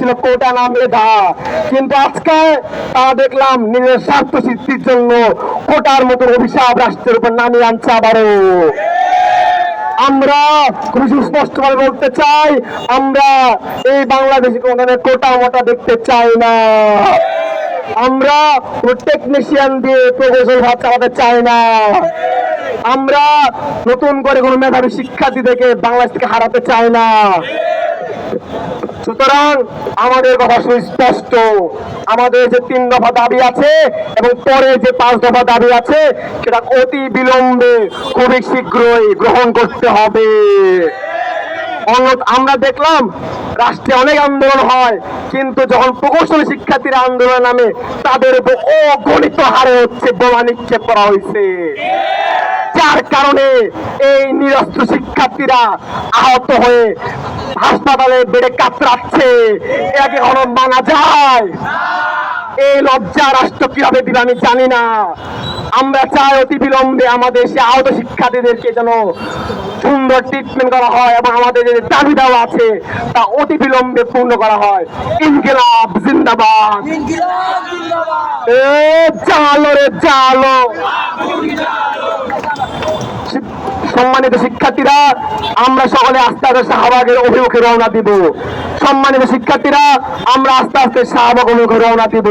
ছিল কোটা না মেধা। কিন্তু আজকে তারা দেখলাম নিজের স্বার্থ সিদ্ধির জন্য কোটার মতো অভিশাপ রাষ্ট্রের উপর নামিয়ে আনছে আবারও। আমরা খুব সুস্পষ্ট ভাবে বলতে চাই, আমরা এই বাংলাদেশে কোনো কোটা মোটা দেখতে চাই না। আমরা টেকনিশিয়ান দিয়ে প্রকৌশল ভাব চালাতে চাই না। আমরা নতুন করে কোনো মেধাবী শিক্ষার্থীদেরকে বাংলাদেশ থেকে হারাতে চাই না। সুতরাং আমাদের কথা সুস্পষ্ট। আমাদের যে তিন দফা দাবি আছে এবং পরে যে পাঁচ দফা দাবি আছে, সেটা অতি বিলম্বে খুবই শীঘ্রই গ্রহণ করতে হবে। আমরা দেখলাম রাষ্ট্রে অনেক আন্দোলন হয়, কিন্তু যখন প্রকৌশলী শিক্ষার্থীরা আন্দোলন নামে, তাদের অগণিত হারে হচ্ছে বোমা নিক্ষেপ করা হয়েছে। যার কারণে এই নিরস্ত্র শিক্ষার্থীরা আহত হয়ে হাসপাতালে বেড়ে কাতরাচ্ছে। একে কখনো মানা যায়। এই লজ্জা রাষ্ট্র কীভাবে দিবে আমি জানি না। আমরা চাই অতি বিলম্বে আমাদের সে আহত শিক্ষার্থীদেরকে যেন সুন্দর ট্রিটমেন্ট করা হয় এবং আমাদের যে দাবি দেওয়া আছে, তা অতি বিলম্বে পূর্ণ করা হয়। ইনকিলাব, জিন্দাবাদ। জালো রে জালো। সম্মানিত শিক্ষার্থীরা, আমরা সকলে আস্তে আস্তে শাহবাগের অভিমুখে রওনা দিব। সম্মানিত শিক্ষার্থীরা, আমরা আস্তে আস্তে শাহবাগ অভিমুখে রওনা দিব।